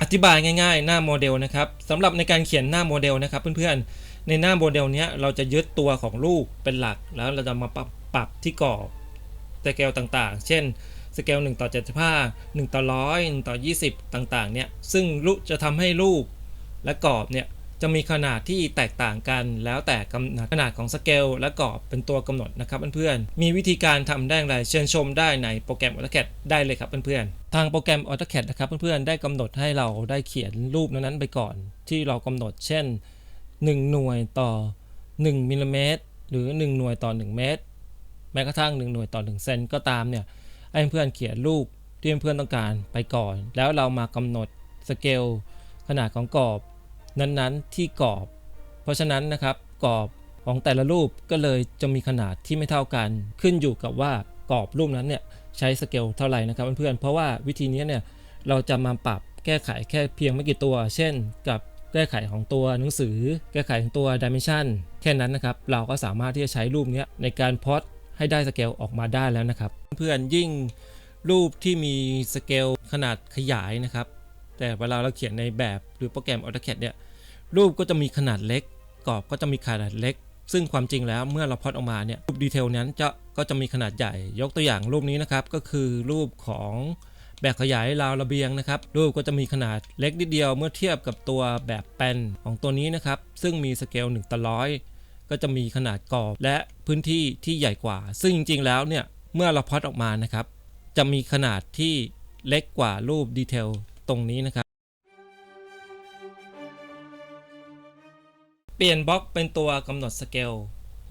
อธิบายง่ายๆ หน้าโมเดลนะครับสำหรับในการเขียนหน้าโมเดลนะครับเพื่อนๆ ในหน้าโมเดลเนี้ยเราจะยึดตัวของรูปเป็นหลัก แล้วเราจะมาปรับปรับที่กรอบสเกลต่างๆ เช่นสเกล1ต่อ75 1ต่อ100 1ต่อ 20 ต่างๆเนี่ยซึ่งรูปจะทำให้รูปและกรอบเนี่ย จะมีขนาดที่แตกต่างกัน แล้วแต่กำหนดขนาดของสเกลและกรอบเป็นตัวกำหนดนะครับเพื่อนๆมีวิธีการทำได้อย่างไรเชิญชมได้ในโปรแกรม AutoCAD ได้เลยครับเพื่อนๆทางโปรแกรม AutoCAD นะครับเพื่อนๆได้กำหนดให้เราได้เขียนรูปนั้นๆไปก่อน ที่เรากำหนด เช่น 1 หน่วยต่อ 1มิลลิเมตรหรือ 1 หน่วยต่อ 1 เมตร แม้กระทั่ง 1 หน่วยต่อ 1 เซนก็ตามเนี่ยให้เพื่อนๆเขียนรูปที่เพื่อนๆต้องการไปก่อน แล้วเรามากำหนดสเกลขนาดของกรอบ นั้นๆ ที่กรอบ เพราะฉะนั้นนะครับกรอบของแต่ละรูปก็เลยจะมีขนาดที่ไม่เท่ากัน ขึ้นอยู่กับว่ากรอบรูปนั้นเนี่ยใช้สเกลเท่าไหร่นะครับเพื่อนๆเพราะว่าวิธีนี้เนี่ยเราจะมาปรับแก้ไขแค่เพียงไม่กี่ตัว เช่น กับแก้ไขของตัวหนังสือ แก้ไขของตัว dimension แค่นั้นนะครับ เราก็สามารถที่จะใช้รูปนี้ในการพอดให้ได้สเกลออกมาได้แล้วนะครับ เพื่อนๆยิ่งรูปที่มีสเกลขนาดขยายนะครับ แต่เวลาเราเขียนในแบบหรือโปรแกรม AutoCAD เนี่ยรูปก็จะมีขนาดเล็กกรอบก็จะมีขนาดเล็ก ซึ่งความจริงแล้วเมื่อเราพอดออกมาเนี่ยรูปดีเทลนั้นจะก็จะมีขนาดใหญ่ยกตัวอย่างรูปนี้นะครับ ก็คือรูปของแบบขยายราวระเบียงนะครับ รูปก็จะมีขนาดเล็กนิดเดียวเมื่อเทียบกับตัวแบบแปนของตัวนี้นะครับ ซึ่งมีสเกล1ต่อร้อยก็จะมีขนาดกรอบและพื้นที่ที่ใหญ่กว่า ซึ่งจริงๆแล้วเนี่ยเมื่อเราพอดออกมานะครับ จะมีขนาดที่เล็กกว่ารูปดีเทล ตรงนี้นะครับ เปลี่ยนบล็อกเป็นตัวกำหนดสเกล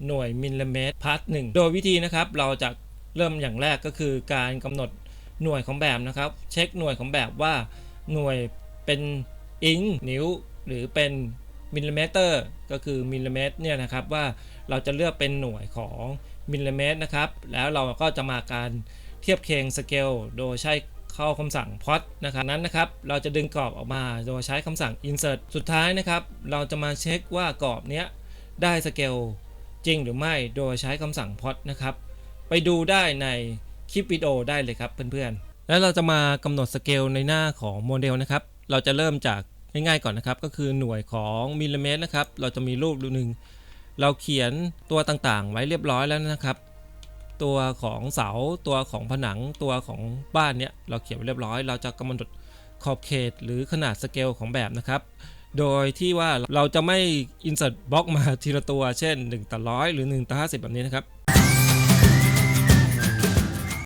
หน่วยมิลลิเมตรพาร์ทหนึ่งโดยวิธีนะครับเราจะเริ่มอย่างแรกก็คือการกำหนดหน่วยของแบบนะครับ เช็คหน่วยของแบบว่าหน่วยเป็นอิงนิ้ว หรือเป็นมิลลิเมตรก็คือมิลลิเมตรเนี่ยนะครับว่าเราจะเลือกเป็นหน่วยของมิลลิเมตรนะครับ แล้วเราก็จะมาการเทียบเคียงสเกลโดยใช้ เข้าคำสั่ง plot นะครับนั้นนะครับ เราจะดึงกรอบออกมาโดยใช้คำสั่ง insert สุดท้ายนะครับ เราจะมาเช็คว่ากรอบเนี้ยได้สเกลจริงหรือไม่โดยใช้คำสั่ง plot นะครับ ไปดูได้ในคลิปวิดีโอได้เลยครับเพื่อนๆ แล้วเราจะมากำหนดสเกลในหน้าของโมเดลนะครับ เราจะเริ่มจากง่ายๆก่อนนะครับ ก็คือหน่วยของมิลลิเมตรนะครับ เราจะมีรูปรูหนึ่งเราเขียนตัวต่างๆ ไว้เรียบร้อยแล้วนะครับ ตัวของเสาตัวของผนังตัวของบ้านเนี่ยเราเขียนไว้เรียบร้อย เราจะกำหนดขอบเขตหรือขนาดสเกลของแบบนะครับโดยที่ว่าเราจะไม่ insert บล็อกมาทีละตัว เช่น 1ต่อร้อยหรือ 1ต่อ50 แบบนี้นะครับ